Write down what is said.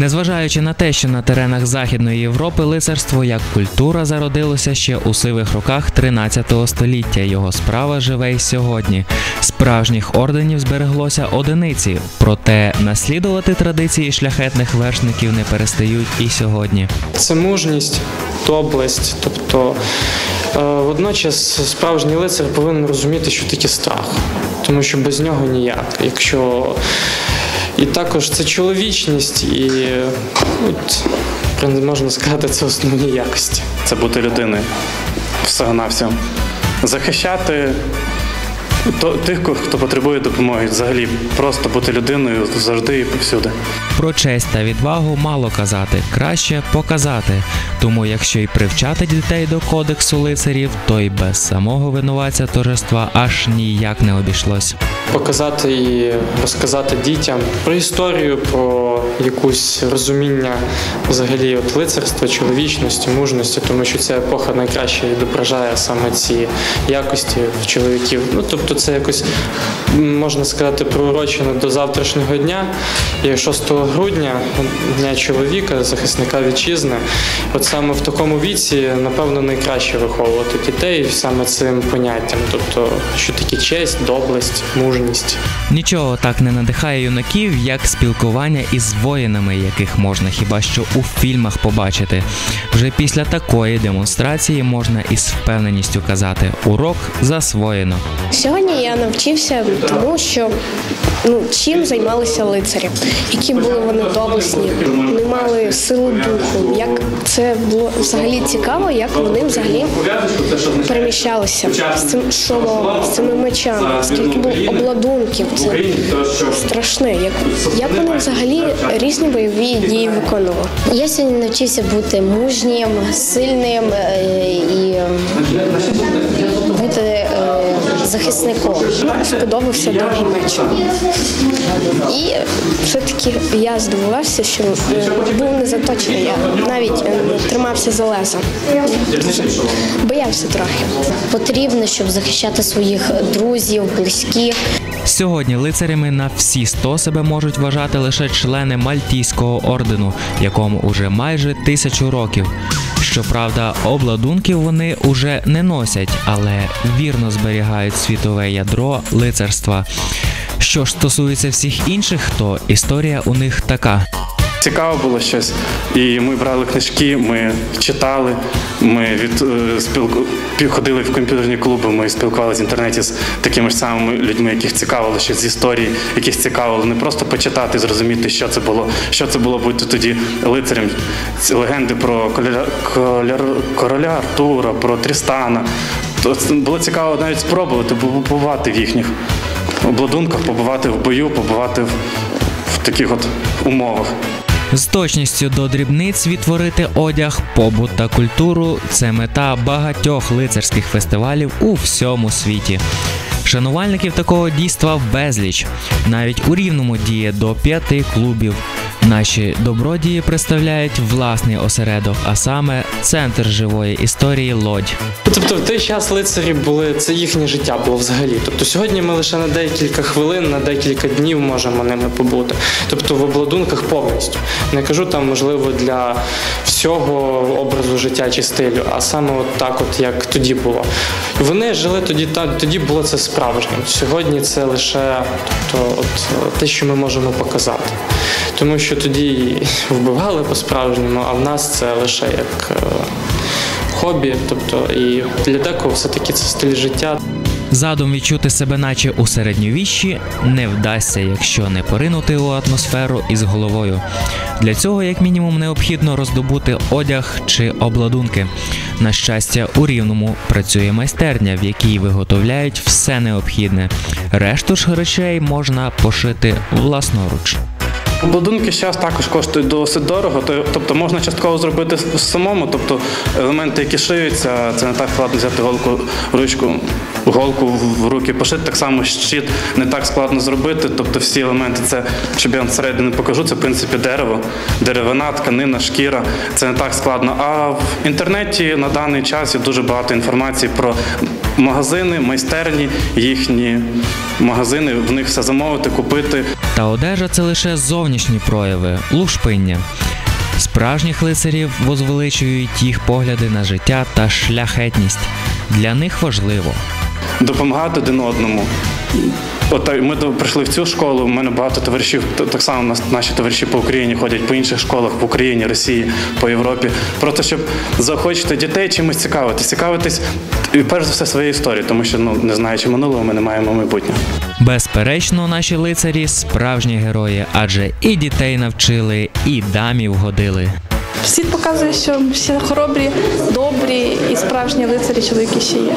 Незважаючи на те, що на теренах Західної Європи лицарство як культура зародилося ще у сивих роках 13 століття, його справа живе й сьогодні. Справжніх орденів збереглося одиниці, проте наслідувати традиції шляхетних вершників не перестають і сьогодні. Це мужність, доблесть. Тобто е, водночас справжній лицар повинен розуміти, що таке страх, тому що без нього ніяк. Якщо і також це чоловічність, і от, можна сказати, це основні якості. це бути людиною всього на всього. Захищати тих, хто потребує допомоги. Взагалі, просто бути людиною завжди і повсюди. Про честь та відвагу мало казати, краще показати. Тому, якщо й привчати дітей до кодексу лицарів, то й без самого винуватця торжества аж ніяк не обійшлось. Показати і розказати дітям про історію, про якусь розуміння взагалі от лицарства, чоловічності, мужності, тому що ця епоха найкраще відображає саме ці якості в чоловіків. Ну тобто, це якось можна сказати приурочено до завтрашнього дня. І 6 грудня, дня чоловіка, захисника вітчизни, от саме в такому віці, напевно, найкраще виховувати дітей саме цим поняттям, тобто, що таке честь, доблесть, мужність. Нічого так не надихає юнаків, як спілкування із воїнами, яких можна хіба що у фільмах побачити. Вже після такої демонстрації можна із впевненістю казати: урок засвоєно. Сьогодні я навчився тому, що ну, чим займалися лицарі, які були вони доблесні, вони мали силу духу. Як це було взагалі цікаво, як вони взагалі переміщалися з цим шоломом, з цими мечами, скільки було обладунків. Це страшне. Як, як вони взагалі різні бойові дії виконували. Я сьогодні навчився бути мужнім, сильним е, і е, бути е, захисником. Сподобався довгий меч. І все-таки я здивувався, що е, був не заточений. Я навіть е, тримався за лезо. Боявся трохи. Потрібно, щоб захищати своїх друзів, близьких. Сьогодні лицарями на всі 100 себе можуть вважати лише члени Мальтійського ордену, якому уже майже тисячу років. Щоправда, обладунків вони уже не носять, але вірно зберігають світове ядро лицарства. Що ж стосується всіх інших, то історія у них така. Цікаво було щось. І ми брали книжки, ми читали, ми від е, спілку ходили в комп'ютерні клуби, ми спілкувалися в інтернеті з такими ж самими людьми, яких цікавило щось з історії, яких цікавило не просто почитати, зрозуміти, що це було, що це було бути тоді лицарем. Ці легенди про коля, коляр, короля Артура, про Трістана. То було цікаво навіть спробувати бу- побувати в їхніх обладунках, побувати в бою, побувати в, в таких от умовах. З точністю до дрібниць відтворити одяг, побут та культуру це мета багатьох лицарських фестивалів у всьому світі. Шанувальників такого дійства безліч. Навіть у рівному діє до п'яти клубів. Наші добродії представляють власний осередок, а саме центр живої історії Лодь. Тобто в той час лицарі були це їхнє життя було взагалі. Тобто сьогодні ми лише на декілька хвилин, на декілька днів можемо ними побути. Тобто в обладунках повністю. Не кажу там, можливо, для всього образу життя чи стилю, а саме от так, от як тоді було. Вони жили тоді, та тоді було це справжнім. Сьогодні це лише тобто, от, те, що ми можемо показати. Тому що тоді вбивали по-справжньому, а в нас це лише як. е, хобі, тобто і для декого все-таки це стиль життя. Задум відчути себе, наче у середньовіщі, не вдасться, якщо не поринути у атмосферу із головою. Для цього, як мінімум, необхідно роздобути одяг чи обладунки. На щастя, у рівному працює майстерня, в якій виготовляють все необхідне. Решту ж речей можна пошити власноруч. Обладунки зараз також коштують досить дорого, тобто можна частково зробити самому, тобто елементи, які шиються, це не так складно взяти голку, ручку, голку в в руки пошити. Так само щит не так складно зробити. Тобто всі елементи, це щоб я всередину покажу, це в принципі дерево, деревина, тканина, шкіра. Це не так складно. А в інтернеті на даний час є дуже багато інформації про магазини, майстерні, їхні магазини, в них все замовити, купити. Та одежа це лише зовнішні прояви, лушпиння. Справжніх лицарів возвеличують їх погляди на життя та шляхетність. Для них важливо допомагати один одному. От ми до- прийшли в цю школу. У мене багато товаришів, так само нас- наші товариші по Україні ходять по інших школах в Україні, Росії, по Європі. Просто щоб заохочити дітей чимось цікавитись, цікавитись і перш за все своєю історією, тому що ну не знаючи минулого, ми не маємо майбутнього. Безперечно, наші лицарі справжні герої, адже і дітей навчили, і дамів годили. Світ показує, що всі хоробрі, добрі і справжні лицарі чоловіки ще є.